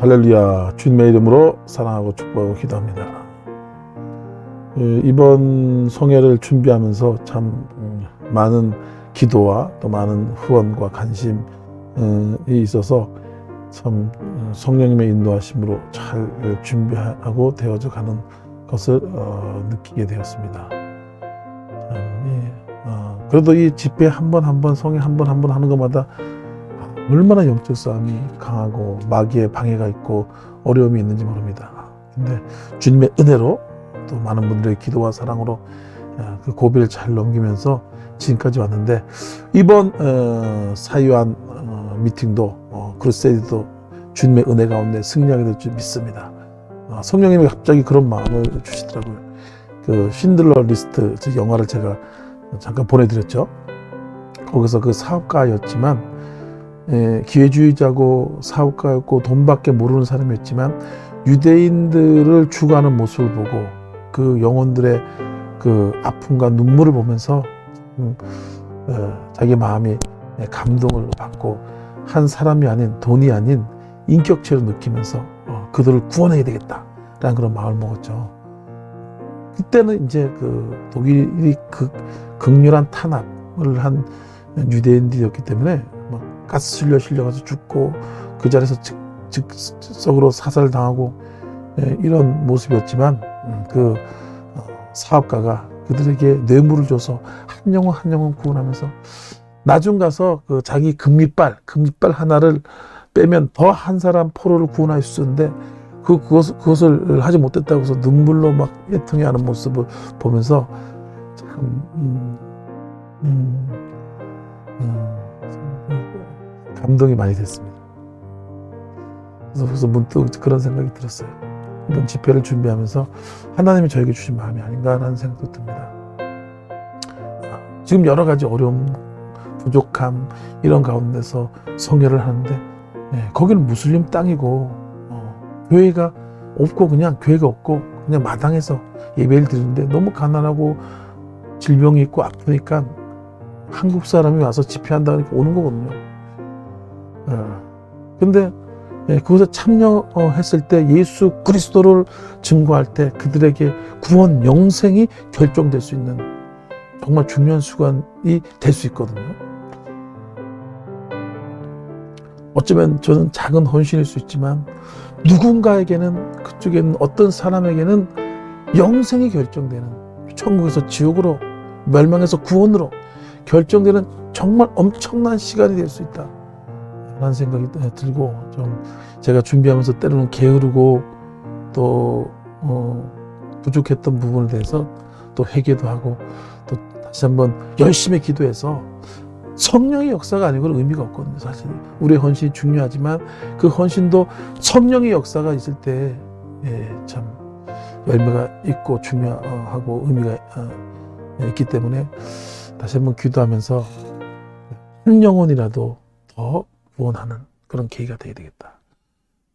할렐루야 주님의 이름으로 사랑하고 축복하고 기도합니다. 예, 이번 성회를 준비하면서 참 음, 많은 기도와 또 많은 후원과 관심이 있어서 참 어, 성령님의 인도하심으로 잘 준비하고 되어져 가는 것을 어, 느끼게 되었습니다. 참, 예, 어, 그래도 이 집회 한 번 한 번 성회 한 번 한 번 하는 것마다 얼마나 영적 싸움이 강하고 마귀의 방해가 있고 어려움이 있는지 모릅니다. 근데 주님의 은혜로 또 많은 분들의 기도와 사랑으로 어, 그 고비를 잘 넘기면서 지금까지 왔는데 이번 어, 사유한 어, 미팅도 어, 크루세이드도 주님의 은혜 가운데 승리하게 될 줄 믿습니다. 어, 성령님이 갑자기 그런 마음을 주시더라고요. 그 신들러 리스트 저 영화를 제가 잠깐 보내드렸죠. 거기서 그 사업가였지만 예, 기회주의자고 사업가였고 돈밖에 모르는 사람이었지만 유대인들을 죽어가는 모습을 보고 그 영혼들의 그 아픔과 눈물을 보면서 음, 어, 자기 마음이 예, 감동을 받고 한 사람이 아닌 돈이 아닌 인격체로 느끼면서 어, 그들을 구원해야 되겠다라는 그런 마음을 먹었죠. 그때는 이제 그 독일이 극, 극렬한 탄압을 한 유대인들이었기 때문에 막 가스 실려 실려가서 죽고 그 자리에서 즉, 즉석으로 사살당하고 예, 이런 모습이었지만 음, 그 어, 사업가가 그들에게 뇌물을 줘서 한 영혼 한 영혼 구원하면서 나중 가서 그 자기 금리빨 금리빨 하나를 빼면 더 한 사람 포로를 구원할 수 있는데 그 그것, 그것을 하지 못했다고 해서 눈물로 막 애통해하는 모습을 보면서 참 음, 음, 음, 감동이 많이 됐습니다. 그래서, 그래서 문득 그런 생각이 들었어요. 이번 집회를 준비하면서 하나님이 저에게 주신 마음이 아닌가라는 생각도 듭니다. 지금 여러 가지 어려움, 부족함 이런 가운데서 성회를 하는데 예, 거기는 무슬림 땅이고 어, 교회가 없고 그냥 교회가 없고 그냥 마당에서 예배를 드리는데 너무 가난하고 질병이 있고 아프니까 한국 사람이 와서 집회한다 그러니까 오는 거거든요. 어, 근데 예, 그것에 참여했을 때 예수 그리스도를 증거할 때 그들에게 구원 영생이 결정될 수 있는 정말 중요한 수관이 될 수 있거든요. 어쩌면 저는 작은 헌신일 수 있지만 누군가에게는 그쪽에는 어떤 사람에게는 영생이 결정되는 천국에서 지옥으로 멸망해서 구원으로 결정되는 정말 엄청난 시간이 될 수 있다. 라는 생각이 들고 좀 제가 준비하면서 때로는 게으르고 또 어, 부족했던 부분에 대해서 또 회개도 하고 또 다시 한번 열심히 기도해서 성령의 역사가 아니고는 의미가 없거든요. 사실 우리의 헌신이 중요하지만 그 헌신도 성령의 역사가 있을 때참 열매가 있고 중요하고 의미가 어, 있기 때문에 다시 한번 기도하면서 한 영혼이라도 더 구원하는 그런 계기가 되어야 되겠다.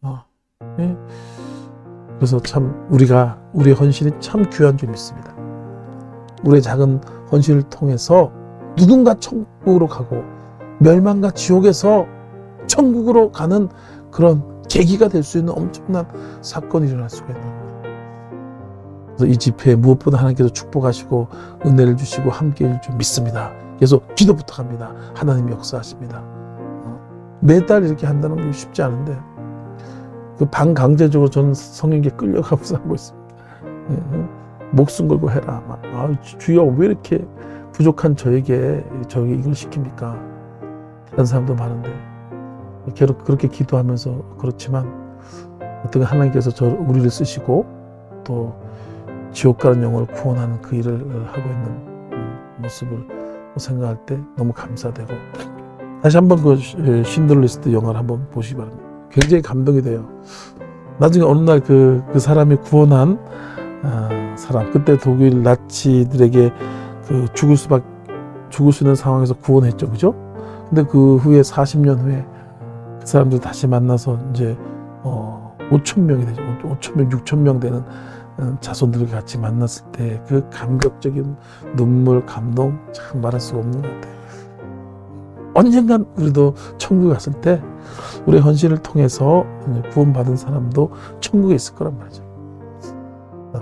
어, 예. 그래서 참 우리가 우리의 헌신이 참 귀한 줄 믿습니다. 우리의 작은 헌신을 통해서 누군가 천국으로 가고 멸망과 지옥에서 천국으로 가는 그런 계기가 될 수 있는 엄청난 사건이 일어날 수가 있는 거예요. 그래서 이 집회에 무엇보다 하나님께서 축복하시고 은혜를 주시고 함께 해줄 줄 믿습니다. 그래서 기도 부탁합니다. 하나님이 역사하십니다. 어, 매달 이렇게 한다는 게 쉽지 않은데 그 반강제적으로 저는 성령께 끌려가면서 하고 있습니다. 예, 예. 목숨 걸고 해라. 막, 아, 주여 왜 이렇게 부족한 저에게 저에게 이걸 시킵니까? 다른 사람도 많은데 그렇게 기도하면서 그렇지만 어떻게 하나님께서 저 우리를 쓰시고 또 지옥 가는 영혼을 구원하는 그 일을 하고 있는 음, 모습을 생각할 때 너무 감사되고 다시 한번 그 신들리스트 영화를 한번 보시기 바랍니다. 굉장히 감동이 돼요. 나중에 어느 날 그 그 사람이 구원한 아, 사람 그때 독일 나치들에게 그 죽을 수밖 죽을 수 있는 상황에서 구원했죠, 그죠? 근데 그 후에 40년 후에 그 사람들 다시 만나서 이제 어 5천 명이 되죠, 5천 명, 6천 명 되는 어, 자손들을 같이 만났을 때 그 감격적인 눈물, 감동 참 말할 수가 없는 것 같아요. 언젠간 우리도 천국에 갔을 때 우리 헌신을 통해서 구원받은 사람도 천국에 있을 거란 말이죠.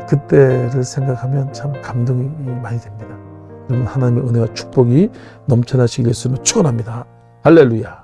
그때를 생각하면 참 감동이 많이 됩니다. 여러분 하나님의 은혜와 축복이 넘쳐나시길 예수님을 축원합니다. 할렐루야.